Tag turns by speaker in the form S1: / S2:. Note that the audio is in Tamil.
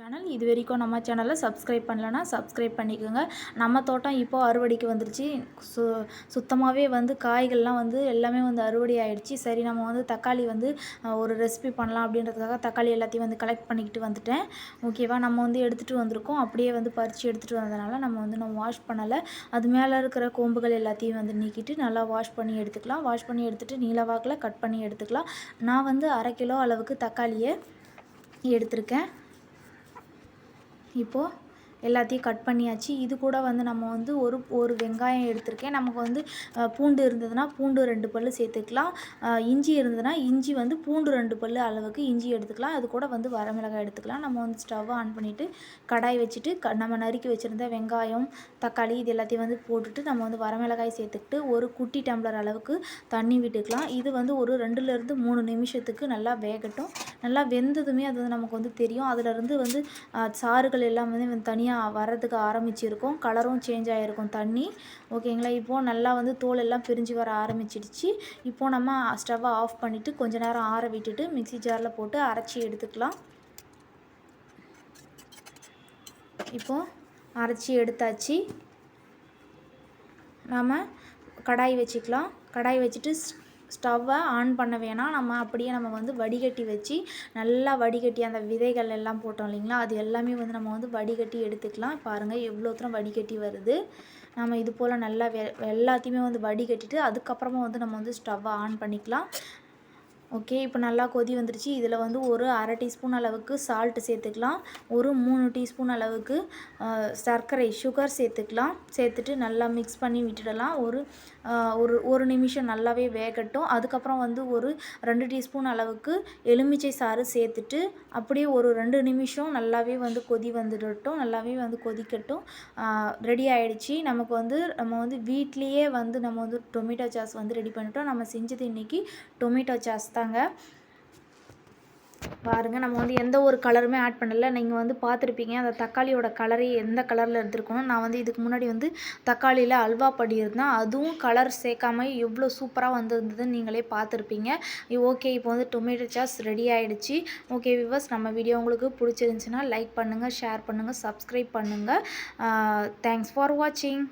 S1: சேனல். இது வரைக்கும் நம்ம சேனலை சப்ஸ்கிரைப் பண்ணலன்னா சப்ஸ்கிரைப் பண்ணிக்கோங்க. நம்ம தோட்டம் இப்போது அறுவடைக்கு வந்துருச்சு. சு சுத்தமாகவே வந்து காய்கள்லாம் வந்து எல்லாமே வந்து அறுவடை ஆகிடுச்சு சரி நம்ம வந்து தக்காளி வந்து ஒரு ரெசிபி பண்ணலாம் அப்படின்றதுக்காக தக்காளி எல்லாத்தையும் வந்து கலெக்ட் பண்ணிக்கிட்டு வந்துட்டேன். ஓகேவா நம்ம வந்து எடுத்துகிட்டு வந்திருக்கோம். அப்படியே வந்து பறித்து எடுத்துகிட்டு வந்ததுனால நம்ம வந்து நம்ம வாஷ் பண்ணலை. அது மேலே இருக்கிற கோம்புகள் எல்லாத்தையும் வந்து நீக்கிட்டு நல்லா வாஷ் பண்ணி எடுத்துக்கலாம். வாஷ் பண்ணி எடுத்துகிட்டு நீளவாக்கில் கட் பண்ணி எடுத்துக்கலாம். நான் வந்து அரை கிலோ அளவுக்கு தக்காளியை எடுத்திருக்கேன். இப்போது எல்லாத்தையும் கட் பண்ணியாச்சு. இது கூட வந்து நம்ம வந்து ஒரு ஒரு வெங்காயம் எடுத்திருக்கேன். நமக்கு வந்து பூண்டு இருந்ததுன்னா பூண்டு ரெண்டு பல் சேர்த்துக்கலாம். இஞ்சி இருந்ததுன்னா இஞ்சி வந்து பூண்டு ரெண்டு பல் அளவுக்கு இஞ்சி எடுத்துக்கலாம். அது கூட வந்து வரமிளகாய் எடுத்துக்கலாம். நம்ம வந்து ஸ்டவ் ஆன் பண்ணிவிட்டு கடாய் வச்சுட்டு க நம்ம நறுக்கி வச்சுருந்த வெங்காயம் தக்காளி இது எல்லாத்தையும் வந்து போட்டுட்டு நம்ம வந்து வரமிளகாய் சேர்த்துக்கிட்டு ஒரு குட்டி டம்ளர் அளவுக்கு தண்ணி விட்டுக்கலாம். இது வந்து ஒரு ரெண்டுலேருந்து மூணு நிமிஷத்துக்கு நல்லா வேகட்டும். நல்லா வெந்ததுமே அது வந்து நமக்கு வந்து தெரியும். அதுலேருந்து வந்து சாறுகள் எல்லாம் வந்து தனியாக தனியாக வர்றதுக்கு ஆரம்பிச்சிருக்கும். கலரும் சேஞ்ச் ஆகிருக்கும் தண்ணி. ஓகேங்களா இப்போது நல்லா வந்து தோல் எல்லாம் பிரிஞ்சு வர ஆரம்பிச்சிடுச்சு. இப்போது நம்ம ஸ்டவ்வை ஆஃப் பண்ணிவிட்டு கொஞ்ச நேரம் ஆற விட்டுட்டு மிக்ஸி ஜாரில் போட்டு அரைச்சி எடுத்துக்கலாம். இப்போது அரைச்சி எடுத்தாச்சு. நாம் கடாய் வச்சுக்கலாம். கடாய் வச்சுட்டு ஸ்டவ்வை ஆன் பண்ண வேணாம். நம்ம அப்படியே நம்ம வந்து வடிகட்டி வச்சு நல்லா வடிகட்டி அந்த விதைகள் எல்லாம் போட்டோம் இல்லைங்களா? அது எல்லாமே வந்து நம்ம வந்து வடிகட்டி எடுத்துக்கலாம். பாருங்கள் எவ்வளோ தூரம் வடிகட்டி வருது. நம்ம இது போல் நல்லா வெ எல்லாத்தையுமே வந்து வடிகட்டிட்டு அதுக்கப்புறமா வந்து நம்ம வந்து ஸ்டவ்வை ஆன் பண்ணிக்கலாம். ஓகே இப்போ நல்லா கொதி வந்துருச்சு. இதில் வந்து ஒரு அரை டீஸ்பூன் அளவுக்கு சால்ட்டு சேர்த்துக்கலாம். ஒரு மூணு டீஸ்பூன் அளவுக்கு சர்க்கரை சுகர் சேர்த்துக்கலாம். சேர்த்துட்டு நல்லா மிக்ஸ் பண்ணி விட்டுடலாம். ஒரு ஒரு ஒரு நிமிஷம் நல்லாவே வேகட்டும். அதுக்கப்புறம் வந்து ஒரு ரெண்டு டீஸ்பூன் அளவுக்கு எலுமிச்சை சாறு சேர்த்துட்டு அப்படியே ஒரு ரெண்டு நிமிஷம் நல்லாவே வந்து கொதி வந்துடட்டும். நல்லாவே வந்து கொதிக்கட்டும். ரெடி ஆகிடுச்சி நமக்கு வந்து நம்ம வந்து வீட்லேயே வந்து நம்ம வந்து டொமேட்டோ சாஸ் வந்து ரெடி பண்ணிட்டோம். நம்ம செஞ்சது இன்னைக்கு டொமேட்டோ சாஸ் தான். பார்த்தாங்க. பாருங்கள் நம்ம வந்து எந்த ஒரு கலருமே ஆட் பண்ணலை. நீங்கள் வந்து பார்த்துருப்பீங்க அந்த தக்காளியோட கலரே எந்த கலரில் எடுத்துருக்கணும் நான் வந்து இதுக்கு முன்னாடி வந்து தக்காளியில் அல்வா பண்ணியிருந்தேன் அதுவும் கலர் சேர்க்காம எவ்வளோ சூப்பராக வந்திருந்ததுன்னு நீங்களே பார்த்துருப்பீங்க. ஓகே இப்போ வந்து டொமேட்டோ சாஸ் ரெடி ஆகிடுச்சி ஓகே விவர்ஸ் நம்ம வீடியோ உங்களுக்கு பிடிச்சிருந்துச்சின்னா லைக் பண்ணுங்கள் ஷேர் பண்ணுங்கள் சப்ஸ்கிரைப் பண்ணுங்கள் தேங்க்ஸ் ஃபார் வாட்சிங்